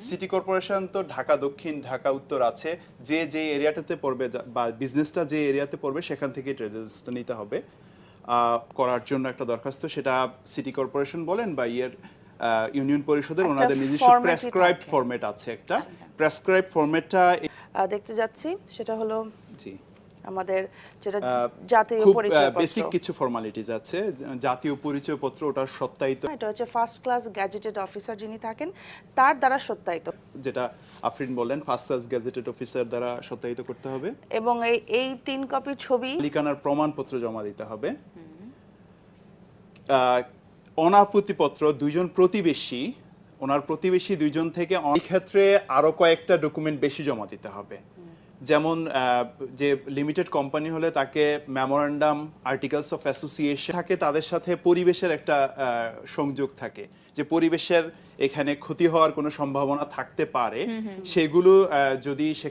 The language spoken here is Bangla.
সিটি কর্পোরেশন তো ঢাকা দক্ষিণ ঢাকা উত্তর আছে। যে যে এরিয়াটাতে পড়বে বা বিজনেসটা যে এরিয়াতে পড়বে সেখান থেকে ট্রেড রেজিস্টার নিতে হবে। আহ, করার জন্য একটা দরখাস্ত সেটা সিটি কর্পোরেশন বলেন বা ইয়ের ইউনিয়ন পরিষদের ওনাদের নিজস্ব প্রেসক্রাইবড ফরম্যাট আছে একটা। প্রেসক্রাইব ফরম্যাটটা আহ, দেখতে যাচ্ছি সেটা হলো জি। আমাদের যেটা জাতীয় খুব পরিচয় বেসিক কিছু ফর্মালিটিস আছে। জাতীয় পরিচয়পত্র ওটার সত্যায়িত। এটা হচ্ছে ফার্স্ট ক্লাস গ্যাজেটেড অফিসার যিনি থাকেন তার দ্বারা সত্যায়িত। যেটা আফরিন বললেন ফার্স্ট ক্লাস গেজেটেড অফিসার দ্বারা সত্যায়িত করতে হবে। এবং এই এই তিন কপি ছবি মালিকানার প্রমাণপত্র জমা দিতে হবে। অনাপত্তিপত্র দুইজন প্রতিবেশী ওনার প্রতিবেশী দুইজন থেকে এই ক্ষেত্রে আরও কয়েকটা ডকুমেন্ট বেশি জমা দিতে হবে। যেমন আহ, যে লিমিটেড কোম্পানি হলে তাকে মেমোরান্ডাম আর্টিকেলস অফ অ্যাসোসিয়েশন থাকে তাদের সাথে পরিবেশের একটা আহ, সংযোগ থাকে। যে পরিবেশের এখানে ক্ষতি হওয়ার কোনো সম্ভাবনা থাকতে পারে সেগুলো আহ, যদি সে